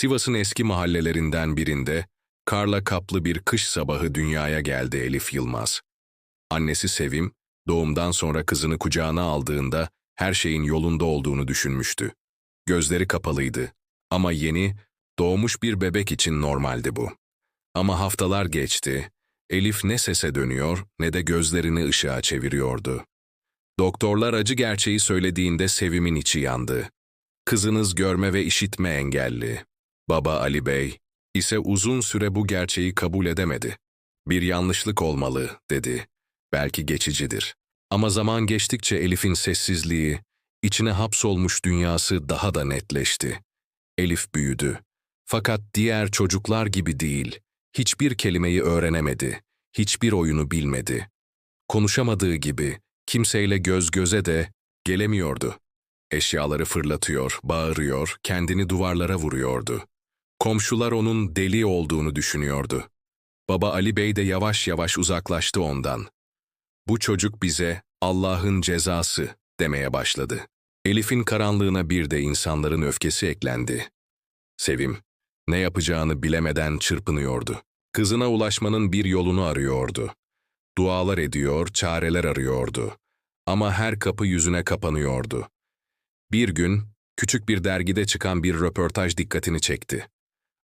Sivas'ın eski mahallelerinden birinde karla kaplı bir kış sabahı dünyaya geldi Elif Yılmaz. Annesi Sevim, doğumdan sonra kızını kucağına aldığında her şeyin yolunda olduğunu düşünmüştü. Gözleri kapalıydı ama yeni, doğmuş bir bebek için normaldi bu. Ama haftalar geçti, Elif ne sese dönüyor ne de gözlerini ışığa çeviriyordu. Doktorlar acı gerçeği söylediğinde Sevim'in içi yandı. Kızınız görme ve işitme engelli. Baba Ali Bey ise uzun süre bu gerçeği kabul edemedi. Bir yanlışlık olmalı, dedi. Belki geçicidir. Ama zaman geçtikçe Elif'in sessizliği, içine hapsolmuş dünyası daha da netleşti. Elif büyüdü. Fakat diğer çocuklar gibi değil. Hiçbir kelimeyi öğrenemedi. Hiçbir oyunu bilmedi. Konuşamadığı gibi kimseyle göz göze de gelemiyordu. Eşyaları fırlatıyor, bağırıyor, kendini duvarlara vuruyordu. Komşular onun deli olduğunu düşünüyordu. Baba Ali Bey de yavaş yavaş uzaklaştı ondan. Bu çocuk bize Allah'ın cezası demeye başladı. Elif'in karanlığına bir de insanların öfkesi eklendi. Sevim, ne yapacağını bilemeden çırpınıyordu. Kızına ulaşmanın bir yolunu arıyordu. Dualar ediyor, çareler arıyordu. Ama her kapı yüzüne kapanıyordu. Bir gün, küçük bir dergide çıkan bir röportaj dikkatini çekti.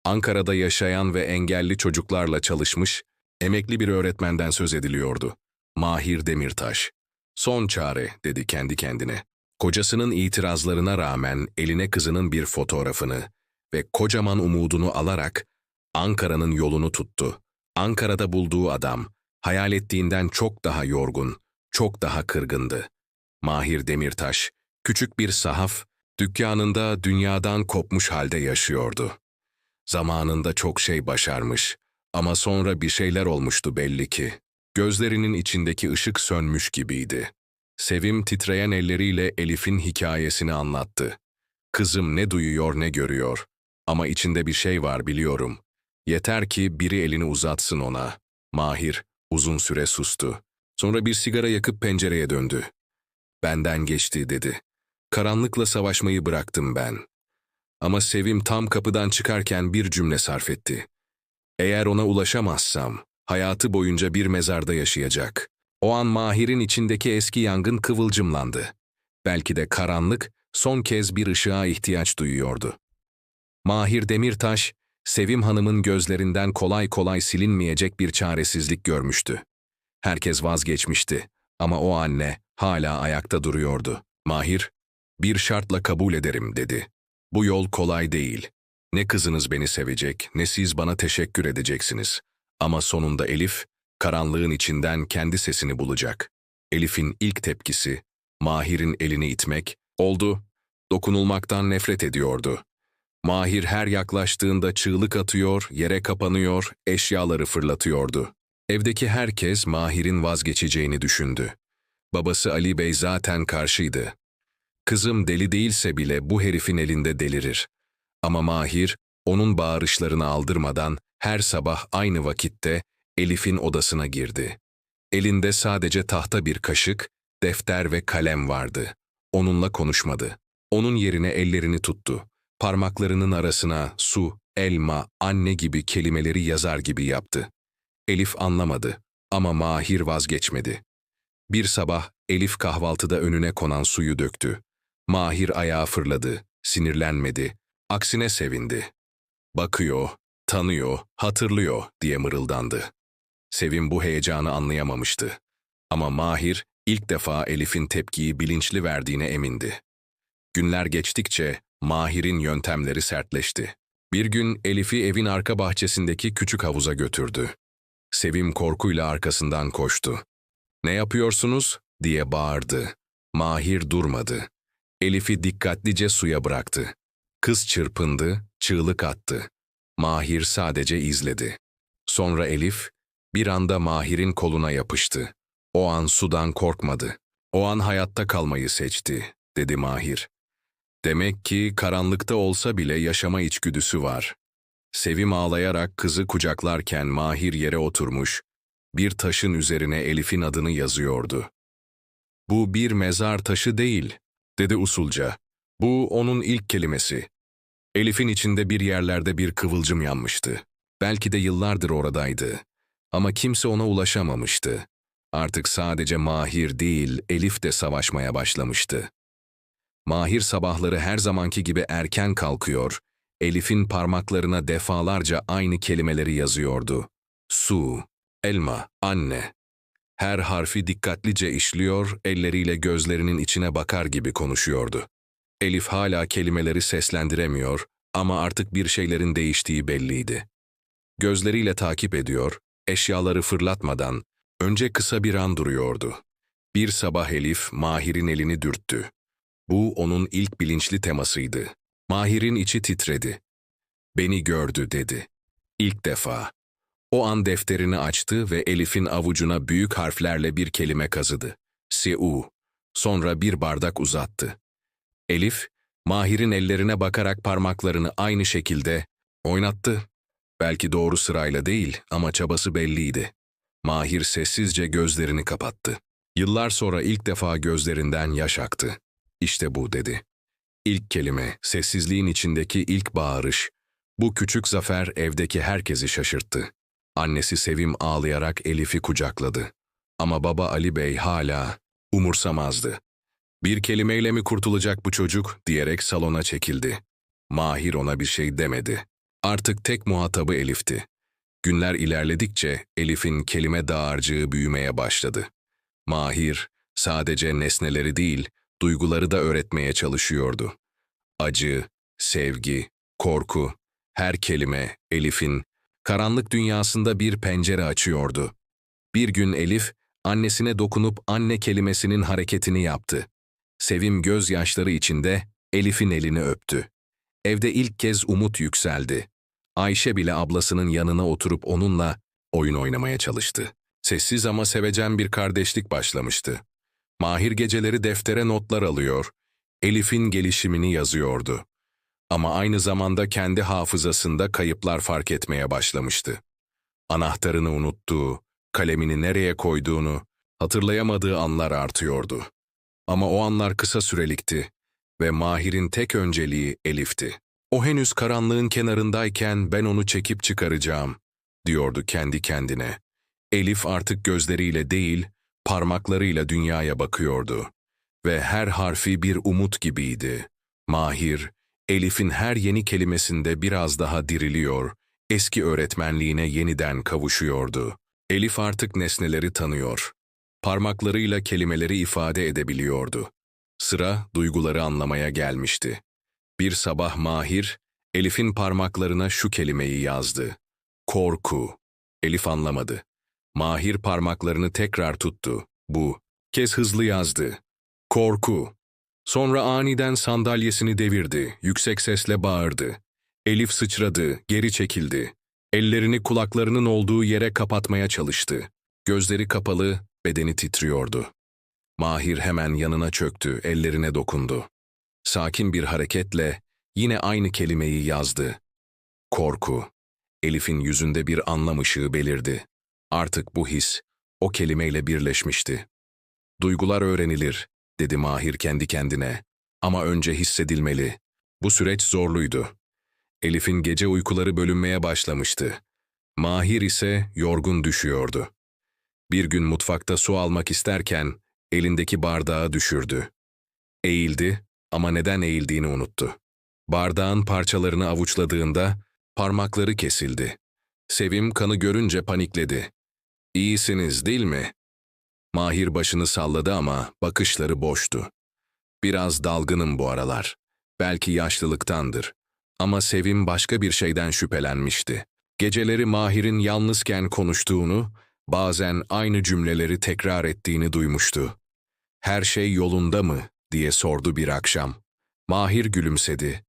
Ankara'da yaşayan ve engelli çocuklarla çalışmış, emekli bir öğretmenden söz ediliyordu. Mahir Demirtaş. Son çare, dedi kendi kendine. Kocasının itirazlarına rağmen eline kızının bir fotoğrafını ve kocaman umudunu alarak Ankara'nın yolunu tuttu. Ankara'da bulduğu adam, hayal ettiğinden çok daha yorgun, çok daha kırgındı. Mahir Demirtaş, küçük bir sahaf, dükkanında dünyadan kopmuş halde yaşıyordu. Zamanında çok şey başarmış ama sonra bir şeyler olmuştu belli ki. Gözlerinin içindeki ışık sönmüş gibiydi. Sevim titreyen elleriyle Elif'in hikayesini anlattı. Kızım ne duyuyor ne görüyor. Ama içinde bir şey var biliyorum. Yeter ki biri elini uzatsın ona. Mahir uzun süre sustu. Sonra bir sigara yakıp pencereye döndü. Benden geçti dedi. Karanlıkla savaşmayı bıraktım ben. Ama Sevim tam kapıdan çıkarken bir cümle sarf etti. Eğer ona ulaşamazsam, hayatı boyunca bir mezarda yaşayacak. O an Mahir'in içindeki eski yangın kıvılcımlandı. Belki de karanlık son kez bir ışığa ihtiyaç duyuyordu. Mahir Demirtaş, Sevim Hanım'ın gözlerinden kolay kolay silinmeyecek bir çaresizlik görmüştü. Herkes vazgeçmişti ama o anne hala ayakta duruyordu. Mahir, bir şartla kabul ederim dedi. Bu yol kolay değil. Ne kızınız beni sevecek, ne siz bana teşekkür edeceksiniz. Ama sonunda Elif, karanlığın içinden kendi sesini bulacak. Elif'in ilk tepkisi, Mahir'in elini itmek, oldu. Dokunulmaktan nefret ediyordu. Mahir her yaklaştığında çığlık atıyor, yere kapanıyor, eşyaları fırlatıyordu. Evdeki herkes Mahir'in vazgeçeceğini düşündü. Babası Ali Bey zaten karşıydı. Kızım deli değilse bile bu herifin elinde delirir. Ama Mahir, onun bağırışlarını aldırmadan her sabah aynı vakitte Elif'in odasına girdi. Elinde sadece tahta bir kaşık, defter ve kalem vardı. Onunla konuşmadı. Onun yerine ellerini tuttu. Parmaklarının arasına su, elma, anne gibi kelimeleri yazar gibi yaptı. Elif anlamadı ama Mahir vazgeçmedi. Bir sabah Elif kahvaltıda önüne konan suyu döktü. Mahir ayağa fırladı, sinirlenmedi, aksine sevindi. Bakıyor, tanıyor, hatırlıyor diye mırıldandı. Sevim bu heyecanı anlayamamıştı. Ama Mahir ilk defa Elif'in tepkiyi bilinçli verdiğine emindi. Günler geçtikçe Mahir'in yöntemleri sertleşti. Bir gün Elif'i evin arka bahçesindeki küçük havuza götürdü. Sevim korkuyla arkasından koştu. ''Ne yapıyorsunuz?'' diye bağırdı. Mahir durmadı. Elif'i dikkatlice suya bıraktı. Kız çırpındı, çığlık attı. Mahir sadece izledi. Sonra Elif, bir anda Mahir'in koluna yapıştı. O an sudan korkmadı. O an hayatta kalmayı seçti, dedi Mahir. Demek ki karanlıkta olsa bile yaşama içgüdüsü var. Sevim ağlayarak kızı kucaklarken Mahir yere oturmuş, bir taşın üzerine Elif'in adını yazıyordu. Bu bir mezar taşı değil, dedi usulca. Bu onun ilk kelimesi. Elif'in içinde bir yerlerde bir kıvılcım yanmıştı. Belki de yıllardır oradaydı. Ama kimse ona ulaşamamıştı. Artık sadece Mahir değil, Elif de savaşmaya başlamıştı. Mahir sabahları her zamanki gibi erken kalkıyor, Elif'in parmaklarına defalarca aynı kelimeleri yazıyordu. Su, elma, anne. Her harfi dikkatlice işliyor, elleriyle gözlerinin içine bakar gibi konuşuyordu. Elif hala kelimeleri seslendiremiyor ama artık bir şeylerin değiştiği belliydi. Gözleriyle takip ediyor, eşyaları fırlatmadan, önce kısa bir an duruyordu. Bir sabah Elif, Mahir'in elini dürttü. Bu onun ilk bilinçli temasıydı. Mahir'in içi titredi. Beni gördü dedi. İlk defa. O an defterini açtı ve Elif'in avucuna büyük harflerle bir kelime kazıdı. Seu. Sonra bir bardak uzattı. Elif, Mahir'in ellerine bakarak parmaklarını aynı şekilde oynattı. Belki doğru sırayla değil ama çabası belliydi. Mahir sessizce gözlerini kapattı. Yıllar sonra ilk defa gözlerinden yaş aktı. İşte bu dedi. İlk kelime, sessizliğin içindeki ilk bağırış. Bu küçük zafer evdeki herkesi şaşırttı. Annesi Sevim ağlayarak Elif'i kucakladı. Ama baba Ali Bey hala umursamazdı. Bir kelimeyle mi kurtulacak bu çocuk diyerek salona çekildi. Mahir ona bir şey demedi. Artık tek muhatabı Elif'ti. Günler ilerledikçe Elif'in kelime dağarcığı büyümeye başladı. Mahir sadece nesneleri değil, duyguları da öğretmeye çalışıyordu. Acı, sevgi, korku, her kelime Elif'in karanlık dünyasında bir pencere açıyordu. Bir gün Elif, annesine dokunup anne kelimesinin hareketini yaptı. Sevim gözyaşları içinde Elif'in elini öptü. Evde ilk kez umut yükseldi. Ayşe bile ablasının yanına oturup onunla oyun oynamaya çalıştı. Sessiz ama sevecen bir kardeşlik başlamıştı. Mahir geceleri deftere notlar alıyor, Elif'in gelişimini yazıyordu. Ama aynı zamanda kendi hafızasında kayıplar fark etmeye başlamıştı. Anahtarını unuttuğu, kalemini nereye koyduğunu, hatırlayamadığı anlar artıyordu. Ama o anlar kısa sürelikti ve Mahir'in tek önceliği Elif'ti. O henüz karanlığın kenarındayken ben onu çekip çıkaracağım, diyordu kendi kendine. Elif artık gözleriyle değil, parmaklarıyla dünyaya bakıyordu. Ve her harfi bir umut gibiydi. Mahir, Elif'in her yeni kelimesinde biraz daha diriliyor, eski öğretmenliğine yeniden kavuşuyordu. Elif artık nesneleri tanıyor. Parmaklarıyla kelimeleri ifade edebiliyordu. Sıra duyguları anlamaya gelmişti. Bir sabah Mahir, Elif'in parmaklarına şu kelimeyi yazdı. Korku. Elif anlamadı. Mahir parmaklarını tekrar tuttu. Bu, kez hızlı yazdı. Korku. Sonra aniden sandalyesini devirdi, yüksek sesle bağırdı. Elif sıçradı, geri çekildi. Ellerini kulaklarının olduğu yere kapatmaya çalıştı. Gözleri kapalı, bedeni titriyordu. Mahir hemen yanına çöktü, ellerine dokundu. Sakin bir hareketle yine aynı kelimeyi yazdı. Korku. Elif'in yüzünde bir anlam ışığı belirdi. Artık bu his o kelimeyle birleşmişti. Duygular öğrenilir, dedi Mahir kendi kendine. Ama önce hissedilmeli. Bu süreç zorluydu. Elif'in gece uykuları bölünmeye başlamıştı. Mahir ise yorgun düşüyordu. Bir gün mutfakta su almak isterken elindeki bardağı düşürdü. Eğildi ama neden eğildiğini unuttu. Bardağın parçalarını avuçladığında parmakları kesildi. Sevim kanı görünce panikledi. İyisiniz değil mi? Mahir başını salladı ama bakışları boştu. Biraz dalgınım bu aralar. Belki yaşlılıktandır. Ama Sevim başka bir şeyden şüphelenmişti. Geceleri Mahir'in yalnızken konuştuğunu, bazen aynı cümleleri tekrar ettiğini duymuştu. Her şey yolunda mı diye sordu bir akşam. Mahir gülümsedi.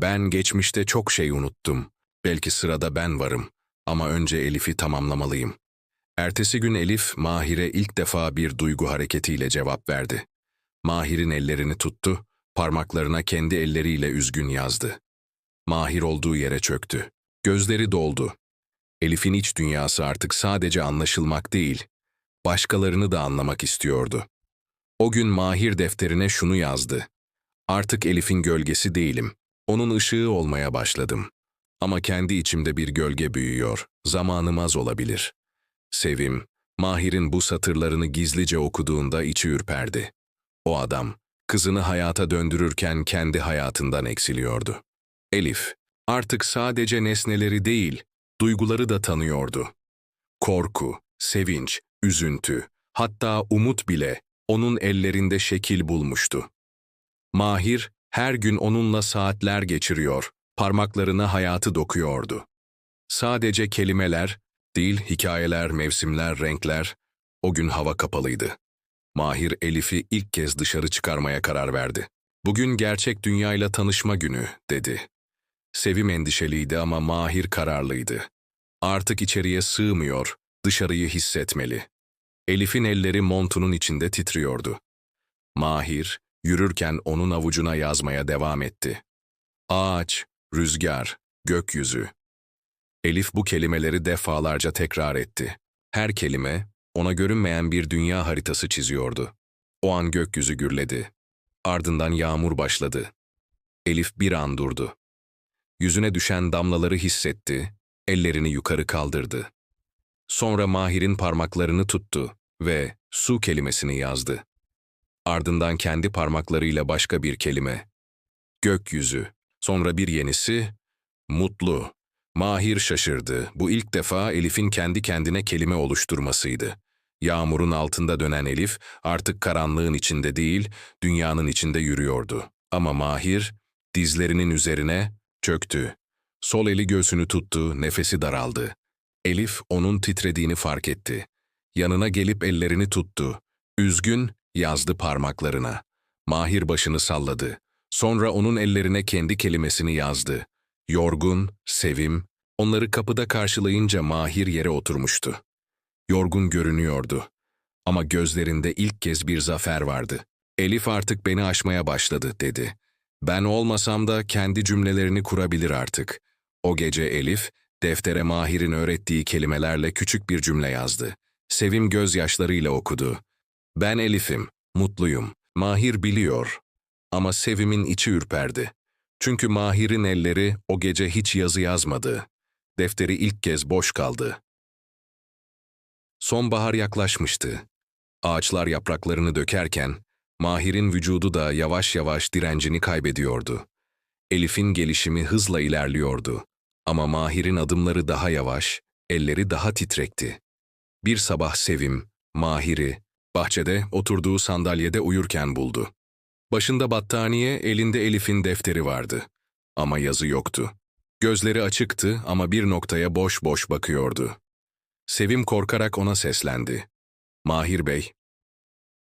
Ben geçmişte çok şey unuttum. Belki sırada ben varım ama önce Elif'i tamamlamalıyım. Ertesi gün Elif, Mahir'e ilk defa bir duygu hareketiyle cevap verdi. Mahir'in ellerini tuttu, parmaklarına kendi elleriyle üzgün yazdı. Mahir olduğu yere çöktü. Gözleri doldu. Elif'in iç dünyası artık sadece anlaşılmak değil, başkalarını da anlamak istiyordu. O gün Mahir defterine şunu yazdı. Artık Elif'in gölgesi değilim. Onun ışığı olmaya başladım. Ama kendi içimde bir gölge büyüyor, zamanım az olabilir. Sevim, Mahir'in bu satırlarını gizlice okuduğunda içi ürperdi. O adam, kızını hayata döndürürken kendi hayatından eksiliyordu. Elif, artık sadece nesneleri değil, duyguları da tanıyordu. Korku, sevinç, üzüntü, hatta umut bile onun ellerinde şekil bulmuştu. Mahir, her gün onunla saatler geçiriyor, parmaklarına hayatı dokuyordu. Sadece kelimeler, değil hikayeler, mevsimler, renkler, o gün hava kapalıydı. Mahir Elif'i ilk kez dışarı çıkarmaya karar verdi. Bugün gerçek dünyayla tanışma günü, dedi. Sevim endişeliydi ama Mahir kararlıydı. Artık içeriye sığmıyor, dışarıyı hissetmeli. Elif'in elleri montunun içinde titriyordu. Mahir, yürürken onun avucuna yazmaya devam etti. Ağaç, rüzgar, gökyüzü. Elif bu kelimeleri defalarca tekrar etti. Her kelime, ona görünmeyen bir dünya haritası çiziyordu. O an gökyüzü gürledi. Ardından yağmur başladı. Elif bir an durdu. Yüzüne düşen damlaları hissetti, ellerini yukarı kaldırdı. Sonra Mahir'in parmaklarını tuttu ve su kelimesini yazdı. Ardından kendi parmaklarıyla başka bir kelime. Gökyüzü. Sonra bir yenisi. Mutlu. Mahir şaşırdı. Bu ilk defa Elif'in kendi kendine kelime oluşturmasıydı. Yağmurun altında dönen Elif artık karanlığın içinde değil, dünyanın içinde yürüyordu. Ama Mahir dizlerinin üzerine çöktü. Sol eli göğsünü tuttu, nefesi daraldı. Elif onun titrediğini fark etti. Yanına gelip ellerini tuttu. Üzgün yazdı parmaklarına. Mahir başını salladı. Sonra onun ellerine kendi kelimesini yazdı. Yorgun, sevim, onları kapıda karşılayınca Mahir yere oturmuştu. Yorgun görünüyordu. Ama gözlerinde ilk kez bir zafer vardı. Elif artık beni aşmaya başladı, dedi. Ben olmasam da kendi cümlelerini kurabilir artık. O gece Elif, deftere Mahir'in öğrettiği kelimelerle küçük bir cümle yazdı. Sevim gözyaşlarıyla okudu. Ben Elif'im, mutluyum. Mahir biliyor. Ama Sevim'in içi ürperdi. Çünkü Mahir'in elleri o gece hiç yazı yazmadı. Defteri ilk kez boş kaldı. Sonbahar yaklaşmıştı. Ağaçlar yapraklarını dökerken, Mahir'in vücudu da yavaş yavaş direncini kaybediyordu. Elif'in gelişimi hızla ilerliyordu. Ama Mahir'in adımları daha yavaş, elleri daha titrekti. Bir sabah Sevim, Mahir'i, bahçede oturduğu sandalyede uyurken buldu. Başında battaniye, elinde Elif'in defteri vardı. Ama yazı yoktu. Gözleri açıktı ama bir noktaya boş boş bakıyordu. Sevim korkarak ona seslendi. Mahir Bey.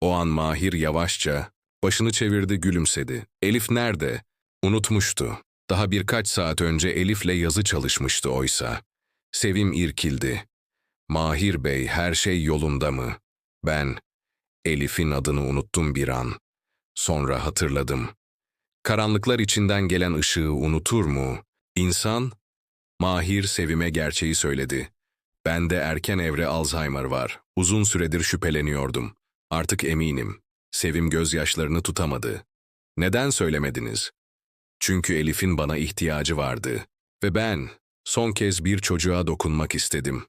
O an Mahir yavaşça, başını çevirdi gülümsedi. Elif nerede? Unutmuştu. Daha birkaç saat önce Elif'le yazı çalışmıştı oysa. Sevim irkildi. Mahir Bey her şey yolunda mı? Ben, Elif'in adını unuttum bir an. Sonra hatırladım. Karanlıklar içinden gelen ışığı unutur mu? İnsan, Mahir Sevim'e gerçeği söyledi. Bende erken evre Alzheimer var. Uzun süredir şüpheleniyordum. Artık eminim. Sevim gözyaşlarını tutamadı. Neden söylemediniz? Çünkü Elif'in bana ihtiyacı vardı. Ve ben son kez bir çocuğa dokunmak istedim.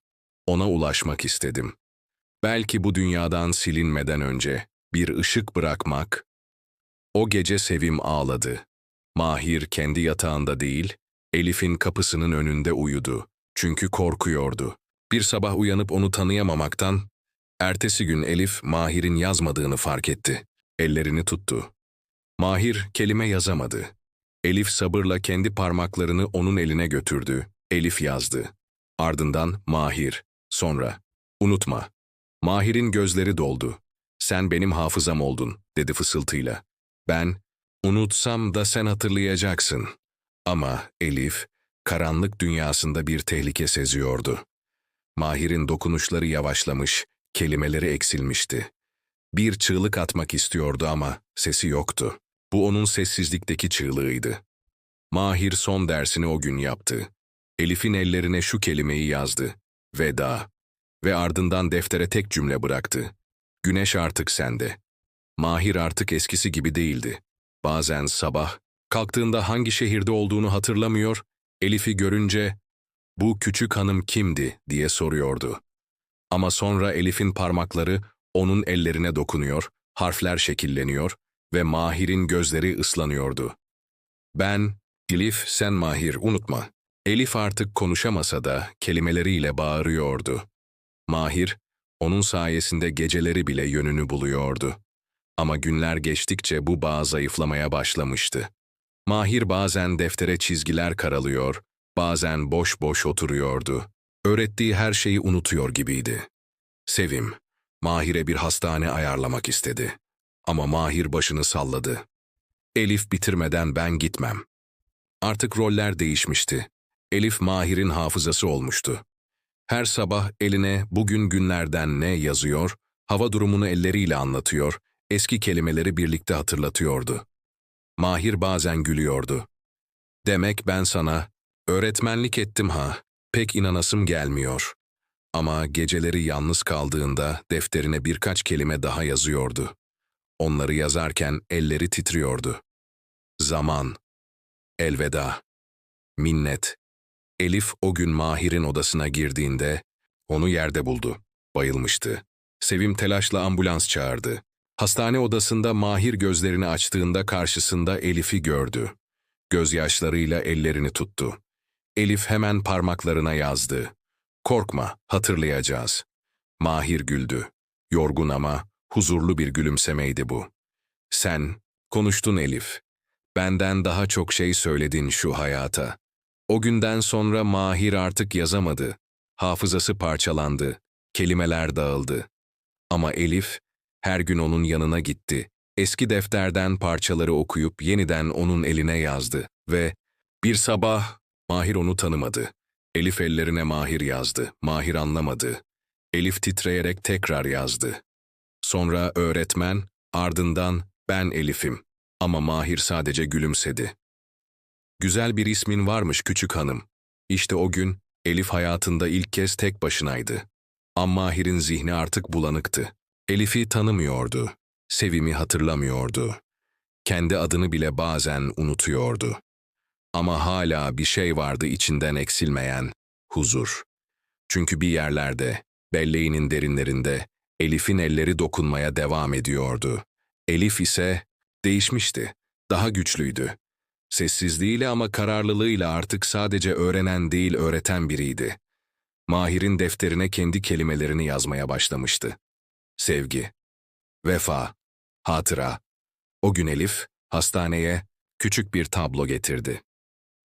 Ona ulaşmak istedim. Belki bu dünyadan silinmeden önce bir ışık bırakmak. O gece Sevim ağladı. Mahir kendi yatağında değil, Elif'in kapısının önünde uyudu. Çünkü korkuyordu. Bir sabah uyanıp onu tanıyamamaktan, ertesi gün Elif Mahir'in yazmadığını fark etti. Ellerini tuttu. Mahir kelime yazamadı. Elif sabırla kendi parmaklarını onun eline götürdü. Elif yazdı. Ardından Mahir. Sonra, unutma. Mahir'in gözleri doldu. Sen benim hafızam oldun, dedi fısıltıyla. Ben, unutsam da sen hatırlayacaksın. Ama Elif, karanlık dünyasında bir tehlike seziyordu. Mahir'in dokunuşları yavaşlamış, kelimeleri eksilmişti. Bir çığlık atmak istiyordu ama sesi yoktu. Bu onun sessizlikteki çığlığıydı. Mahir son dersini o gün yaptı. Elif'in ellerine şu kelimeyi yazdı. Veda. Ve ardından deftere tek cümle bıraktı. Güneş artık sende. Mahir artık eskisi gibi değildi. Bazen sabah, Kalktığında hangi şehirde olduğunu hatırlamıyor, Elif'i görünce bu küçük hanım kimdi diye soruyordu. Ama sonra Elif'in parmakları onun ellerine dokunuyor, harfler şekilleniyor ve Mahir'in gözleri ıslanıyordu. Ben, Elif sen Mahir unutma. Elif artık konuşamasa da kelimeleriyle bağırıyordu. Mahir, onun sayesinde geceleri bile yönünü buluyordu. Ama günler geçtikçe bu bağ zayıflamaya başlamıştı. Mahir bazen deftere çizgiler karalıyor, bazen boş boş oturuyordu. Öğrettiği her şeyi unutuyor gibiydi. Sevim, Mahir'e bir hastane ayarlamak istedi. Ama Mahir başını salladı. Elif bitirmeden ben gitmem. Artık roller değişmişti. Elif Mahir'in hafızası olmuştu. Her sabah eline bugün günlerden ne yazıyor, hava durumunu elleriyle anlatıyor, eski kelimeleri birlikte hatırlatıyordu. Mahir bazen gülüyordu. Demek ben sana öğretmenlik ettim ha, pek inanasım gelmiyor. Ama geceleri yalnız kaldığında defterine birkaç kelime daha yazıyordu. Onları yazarken elleri titriyordu. Zaman, elveda, minnet. Elif o gün Mahir'in odasına girdiğinde onu yerde buldu. Bayılmıştı. Sevim telaşla ambulans çağırdı. Hastane odasında Mahir gözlerini açtığında karşısında Elif'i gördü. Gözyaşlarıyla ellerini tuttu. Elif hemen parmaklarına yazdı. Korkma, hatırlayacağız. Mahir güldü. Yorgun ama huzurlu bir gülümsemeydi bu. Sen, konuştun Elif. Benden daha çok şey söyledin şu hayata. O günden sonra Mahir artık yazamadı. Hafızası parçalandı. Kelimeler dağıldı. Ama Elif her gün onun yanına gitti. Eski defterden parçaları okuyup yeniden onun eline yazdı ve bir sabah Mahir onu tanımadı. Elif ellerine Mahir yazdı. Mahir anlamadı. Elif titreyerek tekrar yazdı. Sonra öğretmen, ardından ben Elif'im. Ama Mahir sadece gülümsedi. Güzel bir ismin varmış küçük hanım. İşte o gün Elif hayatında ilk kez tek başınaydı. Ama Mahir'in zihni artık bulanıktı. Elif'i tanımıyordu. Sevimi hatırlamıyordu. Kendi adını bile bazen unutuyordu. Ama hala bir şey vardı içinden eksilmeyen, huzur. Çünkü bir yerlerde, belleğinin derinlerinde, Elif'in elleri dokunmaya devam ediyordu. Elif ise değişmişti, daha güçlüydü. Sessizliğiyle ama kararlılığıyla artık sadece öğrenen değil öğreten biriydi. Mahir'in defterine kendi kelimelerini yazmaya başlamıştı. Sevgi, vefa, hatıra. O gün Elif, hastaneye küçük bir tablo getirdi.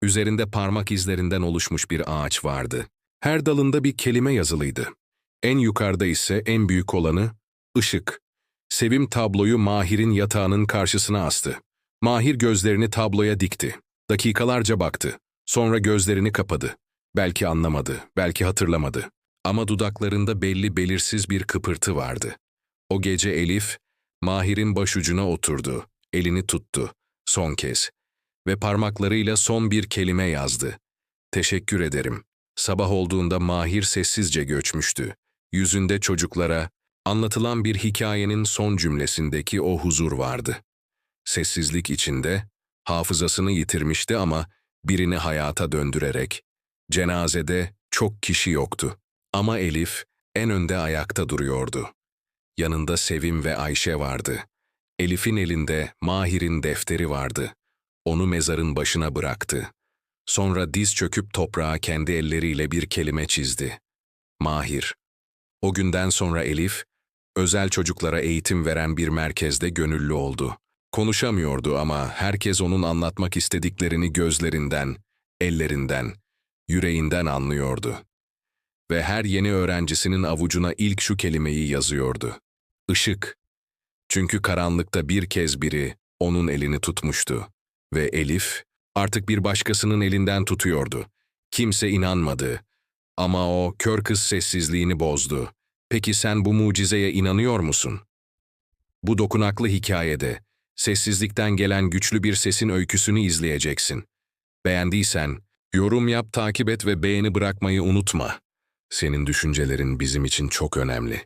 Üzerinde parmak izlerinden oluşmuş bir ağaç vardı. Her dalında bir kelime yazılıydı. En yukarıda ise en büyük olanı ışık. Sevim tabloyu Mahir'in yatağının karşısına astı. Mahir gözlerini tabloya dikti. Dakikalarca baktı. Sonra gözlerini kapadı. Belki anlamadı, belki hatırlamadı. Ama dudaklarında belli belirsiz bir kıpırtı vardı. O gece Elif, Mahir'in başucuna oturdu, elini tuttu, son kez. Ve parmaklarıyla son bir kelime yazdı. Teşekkür ederim. Sabah olduğunda Mahir sessizce göçmüştü. Yüzünde çocuklara, anlatılan bir hikayenin son cümlesindeki o huzur vardı. Sessizlik içinde, hafızasını yitirmişti ama birini hayata döndürerek, cenazede çok kişi yoktu. Ama Elif en önde ayakta duruyordu. Yanında Sevim ve Ayşe vardı. Elif'in elinde Mahir'in defteri vardı. Onu mezarın başına bıraktı. Sonra diz çöküp toprağa kendi elleriyle bir kelime çizdi. Mahir. O günden sonra Elif, özel çocuklara eğitim veren bir merkezde gönüllü oldu. Konuşamıyordu ama herkes onun anlatmak istediklerini gözlerinden, ellerinden, yüreğinden anlıyordu. Ve her yeni öğrencisinin avucuna ilk şu kelimeyi yazıyordu. Işık. Çünkü karanlıkta bir kez biri onun elini tutmuştu. Ve Elif artık bir başkasının elinden tutuyordu. Kimse inanmadı. Ama o kör kız sessizliğini bozdu. Peki sen bu mucizeye inanıyor musun? Bu dokunaklı hikayede sessizlikten gelen güçlü bir sesin öyküsünü izleyeceksin. Beğendiysen yorum yap, takip et ve beğeni bırakmayı unutma. Senin düşüncelerin bizim için çok önemli.